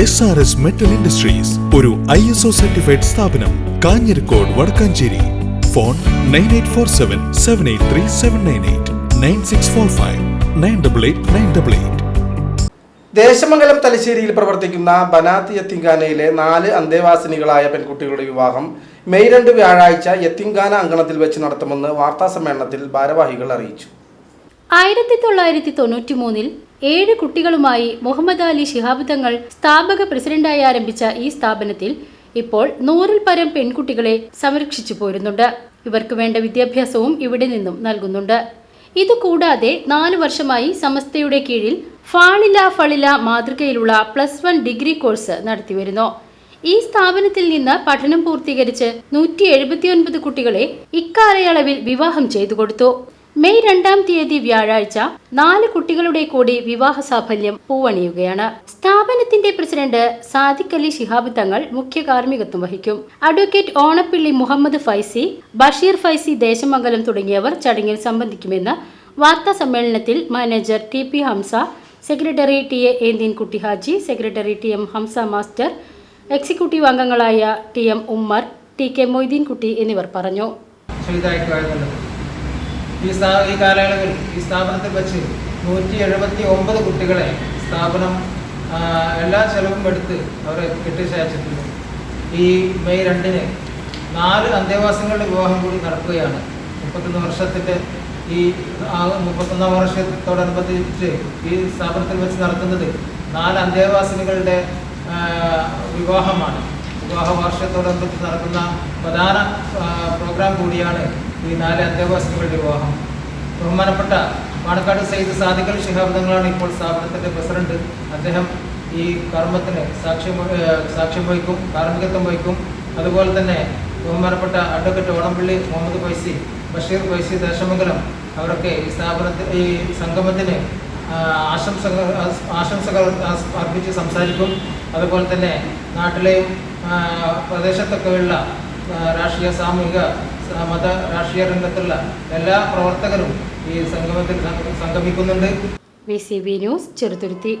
S R S metal industries ഒരു I S O certified സ്ഥാപനം Kanjirakode Vadakkanchery. Phone nine eight four seven seven eight three seven nine eight nine six four five nine double eight nine double eight Desamangalam തലശ്ശേരിയിൽ പ്രവർത്തിക്കുന്ന ബനാത്തി യത്തിങ്കാനയിലെ നാല് അന്തേവാസിനികളായ പെൺകുട്ടികളുടെ വിവാഹം May രണ്ട് വ്യാഴാഴ്ച യത്തിങ്കാന അങ്കണത്തിൽ വെച്ച് നടത്തുമെന്ന് വാർത്താസമ്മേളനത്തിൽ ഭാരവാഹികൾ അറിയിച്ചു. ആയിരത്തി തൊള്ളായിരത്തി തൊണ്ണൂറ്റി മൂന്നിൽ ഏഴ് കുട്ടികളുമായി മുഹമ്മദ് അലി ശിഹാബ് തങ്ങൾ സ്ഥാപക പ്രസിഡന്റായി ആരംഭിച്ച ഈ സ്ഥാപനത്തിൽ ഇപ്പോൾ നൂറിൽ പരം പെൺകുട്ടികളെ സംരക്ഷിച്ചു പോരുന്നുണ്ട്. ഇവർക്ക് വേണ്ട വിദ്യാഭ്യാസവും ഇവിടെ നിന്നും നൽകുന്നുണ്ട്. ഇതുകൂടാതെ നാലു വർഷമായി സമസ്തയുടെ കീഴിൽ ഫാളില ഫളില മാതൃകയിലുള്ള പ്ലസ് വൺ ഡിഗ്രി കോഴ്സ് നടത്തിവരുന്നു ഈ സ്ഥാപനത്തിൽ നിന്ന് പഠനം പൂർത്തീകരിച്ച് നൂറ്റി എഴുപത്തിയൊൻപത് കുട്ടികളെ ഇക്കാലയളവിൽ വിവാഹം ചെയ്തു കൊടുത്തു. മെയ് രണ്ടാം തീയതി വ്യാഴാഴ്ച നാല് കുട്ടികളുടെ കൂടി വിവാഹ സാഫല്യം പൂവണിയുകയാണ്. സ്ഥാപനത്തിന്റെ പ്രസിഡന്റ് സാദിഖ് അലി ശിഹാബ് തങ്ങൾ മുഖ്യ കാർമ്മികത്വം വഹിക്കും. അഡ്വക്കേറ്റ് ഓണപ്പിള്ളി മുഹമ്മദ് ഫൈസി ബഷീർ ഫൈസി ദേശമംഗലം തുടങ്ങിയവർ ചടങ്ങിൽ സംബന്ധിക്കുമെന്ന് വാർത്താ സമ്മേളനത്തിൽ manager T P Hamsa secretary T A Kuttihaji Kutti Haji secretary T M Hamsa master executive അംഗങ്ങളായ T M Ummer T K Moideen Kutty എന്നിവർ പറഞ്ഞു. ഈ സ്ഥാ ഈ കാലയളവിൽ ഈ സ്ഥാപനത്തിൽ വെച്ച് നൂറ്റി എഴുപത്തി ഒമ്പത് കുട്ടികളെ സ്ഥാപനം എല്ലാ ചെലവും എടുത്ത് അവരെ കെട്ടിച്ചയച്ചിട്ടുണ്ട്. ഈ മെയ് രണ്ടിന് നാല് അന്തേവാസികളുടെ വിവാഹം കൂടി നടക്കുകയാണ്. മുപ്പത്തൊന്ന് വർഷത്തിന്റെ ഈ മുപ്പത്തൊന്നാം വർഷത്തോടനുബന്ധിച്ച് ഈ സ്ഥാപനത്തിൽ വെച്ച് നടത്തുന്നത് നാല് അന്തേവാസികളുടെ വിവാഹമാണ്. വിവാഹ വാർഷികത്തോടനുബന്ധിച്ച് നടക്കുന്ന പ്രധാന പ്രോഗ്രാം കൂടിയാണ് ഈ നാല് അന്തേവാസികളുടെ വിവാഹം. ബഹുമാനപ്പെട്ട പാണക്കാട് സയ്യിദ് സാദിഖൽ ശിഹാബ് തങ്ങളാണ് ഇപ്പോൾ സ്ഥാപനത്തിന്റെ പ്രസിഡന്റ്. അദ്ദേഹം ഈ കർമ്മത്തിന് സാക്ഷ്യം സാക്ഷ്യം വഹിക്കും കാർമ്മികത്വം വഹിക്കും. അതുപോലെ തന്നെ ബഹുമാനപ്പെട്ട അഡ്വക്കേറ്റ് ഓണംപള്ളി മുഹമ്മദ് ഫൈസി ബഷീർ ഫൈസി ദേശമംഗലം അവരൊക്കെ ഈ സ്ഥാപനത്തിൽ ഈ സംഗമത്തിന് ആശംസകൾ ആശംസകൾ അർപ്പിച്ച് സംസാരിക്കും. അതുപോലെ തന്നെ നാട്ടിലെയും പ്രദേശത്തൊക്കെ പ്രദേശത്തൊക്കെയുള്ള രാഷ്ട്രീയ സാമൂഹിക മത രാഷ്ട്രീയ രംഗത്തുള്ള എല്ലാ പ്രവർത്തകരും ഈ സംഗമത്തിൽ സംഗ- സംഗമിക്കുന്നുണ്ട്. V C B news Cheruthuruthy.